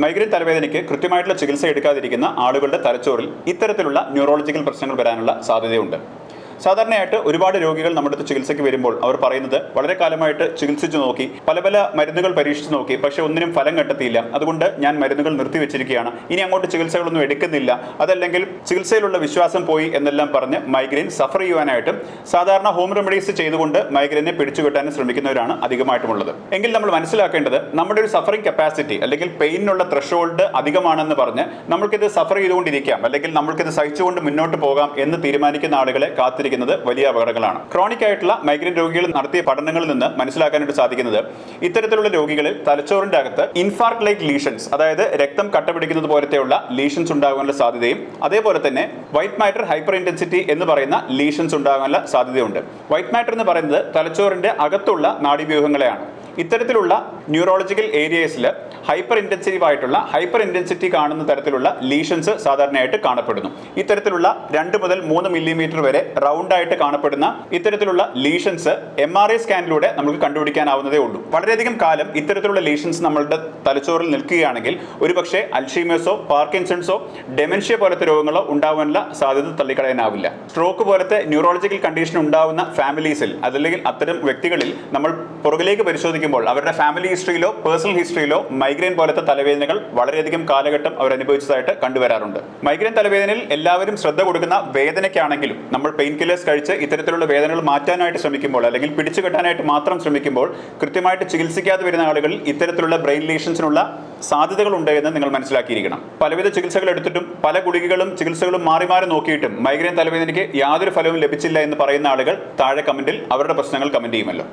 Migraine തലവേദനയ്ക്ക് കൃത്യമായിട്ടുള്ള ചികിത്സ എടുക്കാതിരിക്കുന്ന ആളുകളുടെ തലച്ചോറിൽ ഇത്തരത്തിലുള്ള ന്യൂറോളജിക്കൽ പ്രശ്നങ്ങൾ വരാനുള്ള സാധ്യതയുണ്ട്. സാധാരണയായിട്ട് ഒരുപാട് രോഗികൾ നമ്മുടെ അടുത്ത് ചികിത്സയ്ക്ക് വരുമ്പോൾ അവർ പറയുന്നത് വളരെ കാലമായിട്ട് ചികിത്സിച്ചു നോക്കി പല പല മരുന്നുകൾ പരീക്ഷിച്ച് നോക്കി പക്ഷേ ഒന്നിനും ഫലം കണ്ടെത്തിയില്ല. അതുകൊണ്ട് ഞാൻ മരുന്നുകൾ നിർത്തിവെച്ചിരിക്കുകയാണ് ഇനി അങ്ങോട്ട് ചികിത്സകളൊന്നും എടുക്കുന്നില്ല. അതല്ലെങ്കിൽ ചികിത്സയിലുള്ള വിശ്വാസം പോയി എന്നെല്ലാം പറഞ്ഞ് മൈഗ്രെയിൻ സഫർ ചെയ്യുവാനായിട്ടും സാധാരണ ഹോം റെമഡീസ് ചെയ്തുകൊണ്ട് മൈഗ്രെയിനെ പിടിച്ചുകെട്ടാനും ശ്രമിക്കുന്നവരാണ് അധികമായിട്ടുമുള്ളത്. എങ്കിൽ നമ്മൾ മനസ്സിലാക്കേണ്ടത് നമ്മുടെ ഒരു സഫറിംഗ് കപ്പാസിറ്റി അല്ലെങ്കിൽ പെയിനുള്ള ത്രഷോൾഡ് അധികമാണെന്ന് പറഞ്ഞ് നമ്മൾക്കിത് സഫർ ചെയ്തുകൊണ്ടിരിക്കാം. അല്ലെങ്കിൽ നമ്മൾക്കിത് സഹിച്ചുകൊണ്ട് മുന്നോട്ട് പോകാം എന്ന് തീരുമാനിക്കുന്ന ആളുകളെ കാത്തിരിക്കുന്നത് വലിയ അപകടങ്ങളാണ്. ക്രോണിക് ആയിട്ടുള്ള മൈഗ്രൈൻ രോഗികൾ നടത്തിയ പഠനങ്ങളിൽ നിന്ന് മനസ്സിലാക്കാനായിട്ട് സാധിക്കുന്നത് ഇത്തരത്തിലുള്ള രോഗികളിൽ തലച്ചോറിന്റെ അകത്ത് ഇൻഫാർക്ട് ലൈക്ക് ലീഷൻസ് അതായത് രക്തം കട്ടപിടിക്കുന്നത് പോലത്തെയുള്ള ലീഷൻസ് ഉണ്ടാകാനുള്ള സാധ്യതയും അതേപോലെ തന്നെ വൈറ്റ് മാറ്റർ ഹൈപ്പർ ഇന്റൻസിറ്റി എന്ന് പറയുന്ന ലീഷൻസ് ഉണ്ടാകാനുള്ള സാധ്യതയുണ്ട് വൈറ്റ് മാറ്റർ എന്ന് പറയുന്നത് തലച്ചോറിന്റെ അകത്തുള്ള നാഡീവ്യൂഹങ്ങളെയാണ്. ഇത്തരത്തിലുള്ള ന്യൂറോളജിക്കൽ ഏരിയസിൽ ഹൈപ്പർ ഇന്റൻസീവ് ആയിട്ടുള്ള ഹൈപ്പർ ഇന്റൻസിറ്റി കാണുന്ന തരത്തിലുള്ള ലീഷൻസ് സാധാരണയായിട്ട് കാണപ്പെടുന്നു. ഇത്തരത്തിലുള്ള രണ്ട് മുതൽ മൂന്ന് മില്ലിമീറ്റർ വരെ റൗണ്ട് ആയിട്ട് കാണപ്പെടുന്ന ഇത്തരത്തിലുള്ള ലീഷൻസ് എം ആർ ഐ സ്കാനിലൂടെ നമുക്ക് കണ്ടുപിടിക്കാനാവുന്നതേ ഉള്ളൂ. വളരെയധികം കാലം ഇത്തരത്തിലുള്ള ലീഷൻസ് നമ്മളുടെ തലച്ചോറിൽ നിൽക്കുകയാണെങ്കിൽ ഒരുപക്ഷെ അൽഷീമേഴ്സോ പാർക്കിൻസൺസോ ഡെമൻഷ്യ പോലത്തെ രോഗങ്ങളോ ഉണ്ടാവാനുള്ള സാധ്യത തള്ളിക്കളയാനാവില്ല. സ്ട്രോക്ക് പോലത്തെ ന്യൂറോളജിക്കൽ കണ്ടീഷൻ ഉണ്ടാവുന്ന ഫാമിലീസിൽ അതല്ലെങ്കിൽ അത്തരം വ്യക്തികളിൽ നമ്മൾ പുറകിലേക്ക് പരിശോധിക്കുമ്പോൾ അവരുടെ ഫാമിലി ഹിസ്റ്ററിയിലോ പേഴ്സണൽ ഹിസ്റ്ററിയിലോ മൈഗ്രെയിൻ പോലത്തെ തലവേദനകൾ വളരെയധികം കാലഘട്ടം അവർ അനുഭവിച്ചതായിട്ട് കണ്ടുവരാറുണ്ട്. മൈഗ്രെയിൻ തലവേദനയിൽ എല്ലാവരും ശ്രദ്ധ കൊടുക്കുന്ന വേദനയ്ക്കാണെങ്കിലും നമ്മൾ പെയിൻ കില്ലേഴ്സ് കഴിച്ച് ഇത്തരത്തിലുള്ള വേദനകൾ മാറ്റാനായിട്ട് ശ്രമിക്കുമ്പോൾ അല്ലെങ്കിൽ പിടിച്ചു കെട്ടാനായിട്ട് മാത്രം ശ്രമിക്കുമ്പോൾ കൃത്യമായിട്ട് ചികിത്സിക്കാതെ വരുന്ന ആളുകളിൽ ഇത്തരത്തിലുള്ള ബ്രെയിൻ ലീഷൻസിനുള്ള സാധ്യതകളുണ്ട് എന്ന് നിങ്ങൾ മനസ്സിലാക്കിയിരിക്കണം. പലവിധ ചികിത്സകൾ എടുത്തിട്ടും പല ഗുളികകളും ചികിത്സകളും മാറി മാറി നോക്കിയിട്ടും മൈഗ്രെയിൻ തലവേദനയ്ക്ക് യാതൊരു ഫലവും ലഭിച്ചില്ല എന്ന് പറയുന്ന ആളുകൾ താഴെ കമന്റിൽ അവരുടെ പ്രശ്നങ്ങൾ കമന്റ് ചെയ്യുമല്ലോ.